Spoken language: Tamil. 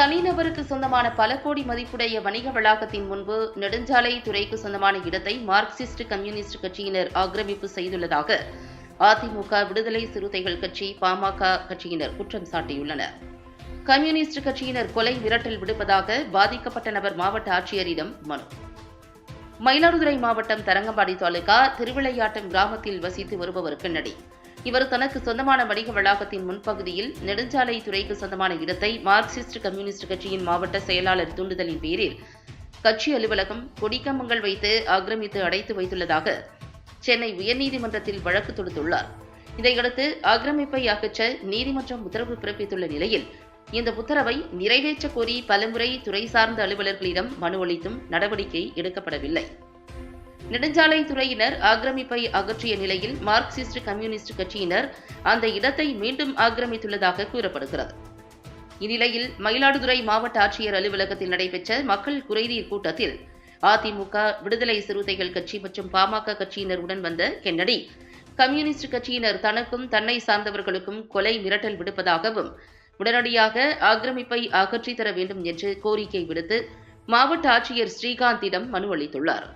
தனிநபருக்கு சொந்தமான பல கோடி மதிப்புடைய வணிக வளாகத்தின் முன்பு நெடுஞ்சாலை துறைக்கு சொந்தமான இடத்தை மார்க்சிஸ்ட் கம்யூனிஸ்ட் கட்சியினர் ஆக்கிரமிப்பு செய்துள்ளதாக அதிமுக விடுதலை சிறுத்தைகள் கட்சி பாமக கட்சியினர் குற்றம் சாட்டியுள்ளனர். கம்யூனிஸ்ட் கட்சியினர் கொலை மிரட்டல் விடுப்பதாக பாதிக்கப்பட்ட நபர் மாவட்ட ஆட்சியரிடம் மனு. மயிலாடுதுறை மாவட்டம் தரங்கம்பாடி தாலுகா திருவிளையாட்டம் கிராமத்தில் வசித்து வருபவர் கண்ணடி இவர் தனக்கு சொந்தமான வணிக வளாகத்தின் முன்பகுதியில் நெடுஞ்சாலை துறைக்கு சொந்தமான இடத்தை மார்க்சிஸ்ட் கம்யூனிஸ்ட் கட்சியின் மாவட்ட செயலாளர் தூண்டுதலின் பேரில் கட்சி அலுவலகம் கொடிக்கம்பங்கள் வைத்து ஆக்கிரமித்து அடைத்து வைத்துள்ளதாக சென்னை உயர்நீதிமன்றத்தில் வழக்கு தொடுத்துள்ளார். இதையடுத்து ஆக்கிரமிப்பை அகற்ற நீதிமன்றம் உத்தரவு பிறப்பித்துள்ள நிலையில் இந்த உத்தரவை நிறைவேற்றக் கோரி பலமுறை துறை சார்ந்த அலுவலர்களிடம் மனு அளித்தும் நடவடிக்கை எடுக்கப்படவில்லை. நெடுஞ்சாலைத்துறையினர் ஆக்கிரமிப்பை அகற்றிய நிலையில் மார்க்சிஸ்ட் கம்யூனிஸ்ட் கட்சியினர் அந்த இடத்தை மீண்டும் ஆக்கிரமித்துள்ளதாக கூறப்படுகிறது. இந்நிலையில் மயிலாடுதுறை மாவட்ட ஆட்சியர் அலுவலகத்தில் நடைபெற்ற மக்கள் குறைதீர் கூட்டத்தில் அதிமுக விடுதலை சிறுத்தைகள் கட்சி மற்றும் பாமக கட்சியினர் உடன் வந்த கென்னடி கம்யூனிஸ்ட் கட்சியினர் தனக்கும் தன்னை சார்ந்தவர்களுக்கும் கொலை மிரட்டல் விடுப்பதாகவும் உடனடியாக ஆக்கிரமிப்பை அகற்றித்தர வேண்டும் என்று கோரிக்கை விடுத்து மாவட்ட ஆட்சியர் ஸ்ரீகாந்திடம் மனு அளித்துள்ளார்.